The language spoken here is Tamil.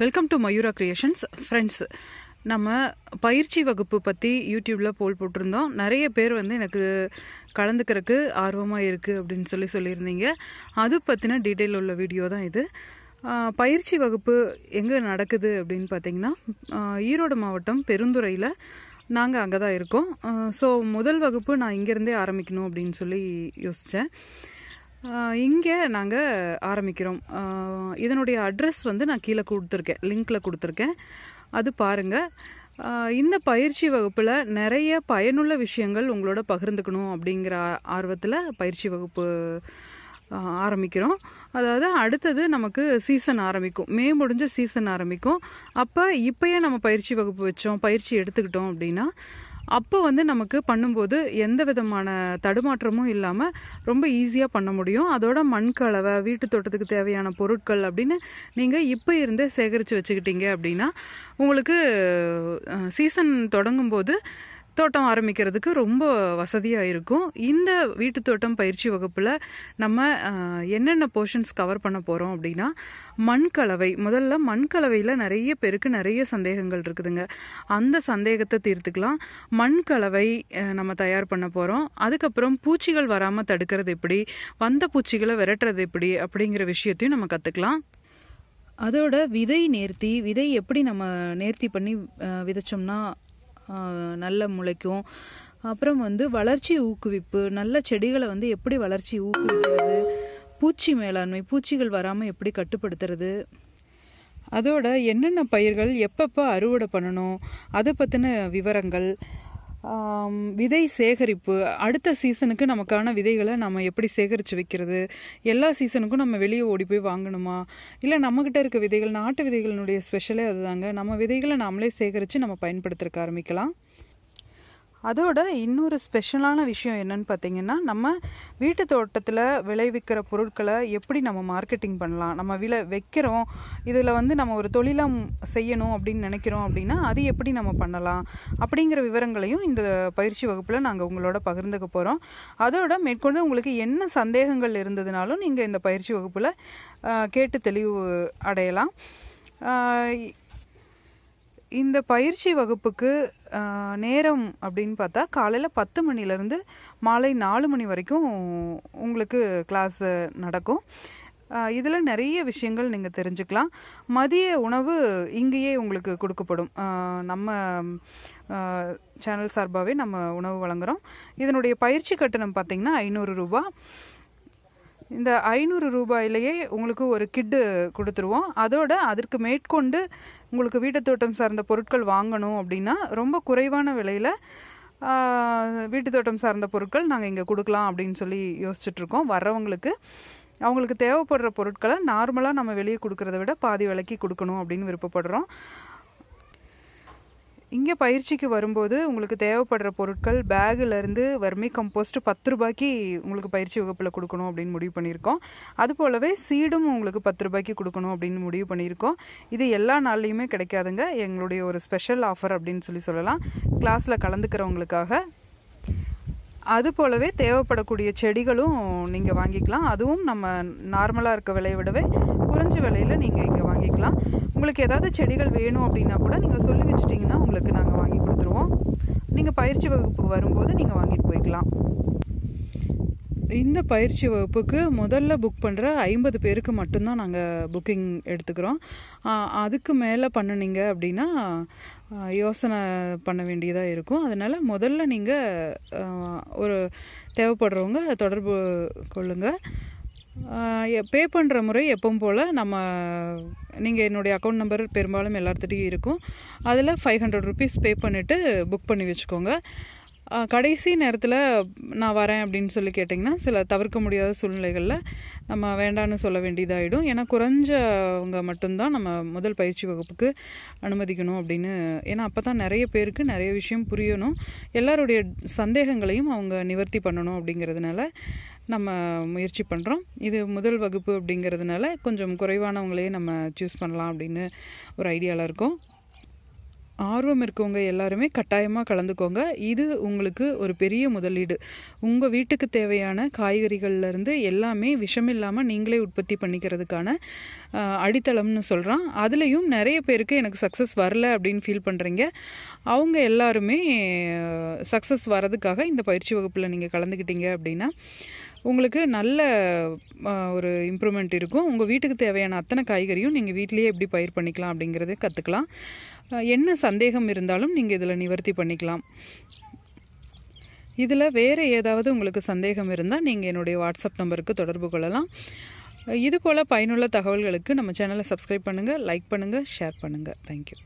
Welcome to Mayura creations friends நம்ம பயிற்சி வகுப்பு பற்றி யூடியூப்பில் போல் போட்டிருந்தோம். நிறைய பேர் வந்து எனக்கு கலந்துக்கிறதுக்கு ஆர்வமாக இருக்குது அப்படின்னு சொல்லி சொல்லியிருந்தீங்க. அது பற்றின டீட்டெயில் உள்ள வீடியோ தான் இது. பயிற்சி வகுப்பு எங்கே நடக்குது அப்படின்னு பார்த்தீங்கன்னா ஈரோடு மாவட்டம் பெருந்துறையில் நாங்கள் அங்கே தான் இருக்கோம் ஸோ முதல் வகுப்பு நான் இங்கேருந்தே ஆரம்பிக்கணும் அப்படின்னு சொல்லி யோசித்தேன் இங்கே நாங்கள் ஆரம்பிக்கிறோம். இதனுடைய அட்ரஸ் வந்து நான் கீழே கொடுத்துருக்கேன். லிங்க்கில் கொடுத்துருக்கேன். அது பாருங்கள் இந்த பயிற்சி வகுப்பில் நிறைய பயனுள்ள விஷயங்கள் உங்களோட பகிர்ந்துக்கணும் அப்படிங்கிற ஆர்வத்தில் பயிற்சி வகுப்பு ஆரம்பிக்கிறோம். அதாவது அடுத்தது நமக்கு சீசன் ஆரம்பிக்கும். மே முடிஞ்ச சீசன் ஆரம்பிக்கும். அப்போ இப்போயே நம்ம பயிற்சி வகுப்பு வச்சோம் பயிற்சி எடுத்துக்கிட்டோம் அப்படின்னா அப்போ வந்து நமக்கு பண்ணும்போது எந்த விதமான தடுமாற்றமும் இல்லாமல் ரொம்ப ஈஸியாக பண்ண முடியும். அதோட மண் கலவை வீட்டு தோட்டத்துக்கு தேவையான பொருட்கள் அப்படின்னு நீங்கள் இப்போ இருந்தே சேகரித்து வச்சுக்கிட்டீங்க அப்படின்னா உங்களுக்கு சீசன் தொடங்கும்போது தோட்டம் ஆரம்பிக்கிறதுக்கு ரொம்ப வசதியாக இருக்கும். இந்த வீட்டு தோட்டம் பயிற்சி வகுப்பில் நம்ம என்னென்ன போர்ஷன்ஸ் கவர் பண்ண போகிறோம் அப்படின்னா மண் கலவை முதல்ல மண் கலவையில் நிறைய பேருக்கு நிறைய சந்தேகங்கள் இருக்குதுங்க. அந்த சந்தேகத்தை தீர்த்துக்கலாம். மண் கலவை நம்ம தயார் பண்ண போகிறோம் அதுக்கப்புறம் பூச்சிகள் வராமல் தடுக்கிறது எப்படி? வந்த பூச்சிகளை விரட்டுறது எப்படி? அப்படிங்கிற விஷயத்தையும் நம்ம கற்றுக்கலாம் அதோட விதை நேர்த்தி விதை எப்படி நம்ம நேர்த்தி பண்ணி விதைச்சோம்னா நல்ல முளைக்கும். அப்புறம் வந்து வளர்ச்சி ஊக்குவிப்பு. நல்ல செடிகளை வந்து எப்படி வளர்ச்சி ஊக்குவிக்கிறது? பூச்சி மேலாண்மை பூச்சிகள் வராமல் எப்படி கட்டுப்படுத்துறது? அதோட என்னென்ன பயிர்கள் எப்பப்போ அறுவடை பண்ணணும்? அதை பற்றின விவரங்கள். விதை சேகரிப்பு. அடுத்த சீசனுக்கு நமக்கான விதைகளை நம்ம எப்படி சேகரித்து வைக்கிறது? எல்லா சீசனுக்கும் நம்ம வெளியே ஓடி போய் வாங்கணுமா? இல்லை நம்மக்கிட்ட இருக்க விதைகள் நாட்டு விதைகளினுடைய ஸ்பெஷலே அதுதாங்க. நம்ம விதைகளை நாமளே சேகரித்து நம்ம பயன்படுத்துறதுக்கு ஆரம்பிக்கலாம். அதோட இன்னொரு ஸ்பெஷலான விஷயம் என்னன்னு பார்த்தீங்கன்னா நம்ம வீட்டு தோட்டத்தில் விளைவிக்கிற பொருட்களை எப்படி நம்ம மார்க்கெட்டிங் பண்ணலாம்? நம்ம விலை வைக்கிறோம். இதில் வந்து நம்ம ஒரு தொழிலாக செய்யணும் அப்படின்னு நினைக்கிறோம் அப்படின்னா அது எப்படி நம்ம பண்ணலாம்? அப்படிங்கிற விவரங்களையும் இந்த பயிற்சி வகுப்பில் நாங்கள் உங்களோட பகிர்ந்துக்க போகிறோம் அதோட மேற்கொண்டு உங்களுக்கு என்ன சந்தேகங்கள் இருந்ததுனாலும் நீங்கள் இந்த பயிற்சி வகுப்பில் கேட்டு தெளிவு அடையலாம். இந்த பயிற்சி வகுப்புக்கு நேரம் அப்படின்னு பார்த்தா காலையில் பத்து மணிலேருந்து மாலை நாலு மணி வரைக்கும் உங்களுக்கு கிளாஸ் நடக்கும். இதில் நிறைய விஷயங்கள் நீங்கள் தெரிஞ்சுக்கலாம். மதிய உணவு இங்கேயே உங்களுக்கு கொடுக்கப்படும். நம்ம சேனல் சார்பாகவே நம்ம உணவு வழங்குகிறோம் இதனுடைய பயிற்சி கட்டணம் பார்த்தீங்கன்னா ஐநூறு ரூபா இந்த ஐநூறு ரூபாயிலேயே உங்களுக்கு ஒரு கிட்டு கொடுத்துருவோம். அதோட அதற்கு மேற்கொண்டு உங்களுக்கு வீட்டுத்தோட்டம் சார்ந்த பொருட்கள் வாங்கணும் அப்படின்னா ரொம்ப குறைவான விலையில் வீட்டுத்தோட்டம் சார்ந்த பொருட்கள் நாங்கள் இங்கே கொடுக்கலாம் அப்படின்னு சொல்லி யோசிச்சுட்ருக்கோம் வர்றவங்களுக்கு அவங்களுக்கு தேவைப்படுற பொருட்களை நார்மலாக நம்ம வெளியே கொடுக்கறத விட பாதி விலைக்கு கொடுக்கணும் அப்படின்னு விருப்பப்படுறோம். இங்கே பயிற்சிக்கு வரும்போது உங்களுக்கு தேவைப்படுற பொருட்கள் பேக்கிலேருந்து வர்மி கம்போஸ்ட் பத்து ரூபாய்க்கு உங்களுக்கு பயிற்சி வகுப்பில் கொடுக்கணும் அப்படின்னு முடிவு பண்ணியிருக்கோம். அது போலவே சீடும் உங்களுக்கு பத்து ரூபாய்க்கு கொடுக்கணும் அப்படின்னு முடிவு பண்ணியிருக்கோம். இது எல்லா நாள்லையுமே கிடைக்காதுங்க. எங்களுடைய ஒரு ஸ்பெஷல் ஆஃபர் அப்படின்னு சொல்லி சொல்லலாம். கிளாஸில் கலந்துக்கிறவங்களுக்காக அது போலவே தேவைப்படக்கூடிய செடிகளும் நீங்கள் வாங்கிக்கலாம். அதுவும் நம்ம நார்மலாக இருக்க விலையை விடவே குறைஞ்ச விலையில் நீங்கள் இங்கே வாங்கிக்கலாம். உங்களுக்கு ஏதாவது செடிகள் வேணும் அப்படின்னா கூட நீங்கள் சொல்லி வச்சிட்டிங்கன்னா உங்களுக்கு நாங்கள் வாங்கி கொடுத்துருவோம். நீங்கள் பயிற்சி வகுப்புக்கு வரும்போது நீங்கள் வாங்கிட்டு போய்க்கலாம். இந்த பயிற்சி வகுப்புக்கு முதல்ல புக் பண்ணுற ஐம்பது பேருக்கு மட்டும்தான் நாங்கள் புக்கிங் எடுத்துக்கிறோம். அதுக்கு மேலே பண்ணுனீங்க அப்படின்னா யோசனை பண்ண வேண்டியதாக இருக்கும். அதனால் முதல்ல நீங்கள் ஒரு தேவைப்படுறவங்க தொடர்பு கொள்ளுங்கள் பே பண்ணுற முறை எப்பவும் போல் நம்ம நீங்கள் என்னுடைய அக்கௌண்ட் நம்பர் பெரும்பாலும் எல்லாத்துட்டையும் இருக்கும். அதில் ஃபைவ் ஹண்ட்ரட் ருபீஸ் பே பண்ணிவிட்டு புக் பண்ணி வச்சுக்கோங்க. கடைசி நேரத்தில் நான் வரேன் அப்படின்னு சொல்லி கேட்டிங்கன்னா சில தவிர்க்க முடியாத சூழ்நிலைகளில் நம்ம வேண்டான்னு சொல்ல வேண்டியதாகிடும் ஏன்னா குறைஞ்சவங்க மட்டும்தான் நம்ம முதல் பயிற்சி வகுப்புக்கு அனுமதிக்கணும் அப்படின்னு. ஏன்னா அப்போ தான் நிறைய பேருக்கு நிறைய விஷயம் புரியணும். எல்லாருடைய சந்தேகங்களையும் அவங்க நிவர்த்தி பண்ணணும் அப்படிங்கிறதுனால நம்ம முயற்சி பண்ணுறோம் இது முதல் வகுப்பு அப்படிங்கிறதுனால கொஞ்சம் குறைவானவங்களையே நம்ம சூஸ் பண்ணலாம் அப்படின்னு ஒரு ஐடியாவில் இருக்கோம். ஆர்வம் இருக்கவங்க எல்லாருமே கட்டாயமாக கலந்துக்கோங்க. இது உங்களுக்கு ஒரு பெரிய முதலீடு. உங்கள் வீட்டுக்கு தேவையான காய்கறிகள்லேருந்து எல்லாமே விஷம் இல்லாமல் நீங்களே உற்பத்தி பண்ணிக்கிறதுக்கான அடித்தளம்னு சொல்கிறான் அதுலேயும் நிறைய பேருக்கு எனக்கு சக்ஸஸ் வரல அப்படின்னு ஃபீல் பண்ணுறீங்க அவங்க எல்லாருமே சக்ஸஸ் வரதுக்காக இந்த பயிற்சி வகுப்பில் நீங்கள் கலந்துக்கிட்டீங்க அப்படின்னா உங்களுக்கு நல்ல ஒரு இம்ப்ரூவ்மெண்ட் இருக்கும். உங்கள் வீட்டுக்கு தேவையான அத்தனை காய்கறியும் நீங்கள் வீட்டிலேயே எப்படி பயிர் பண்ணிக்கலாம் அப்படிங்கிறத கற்றுக்கலாம் என்ன சந்தேகம் இருந்தாலும் நீங்கள் இதில் நிவர்த்தி பண்ணிக்கலாம். இதில் வேறு ஏதாவது உங்களுக்கு சந்தேகம் இருந்தால் நீங்கள் என்னுடைய வாட்ஸ்அப் நம்பருக்கு தொடர்பு கொள்ளலாம். இதுபோல் பயனுள்ள தகவல்களுக்கு நம்ம சேனலை சப்ஸ்கிரைப் பண்ணுங்கள் லைக் பண்ணுங்கள் ஷேர் பண்ணுங்கள் தேங்க்யூ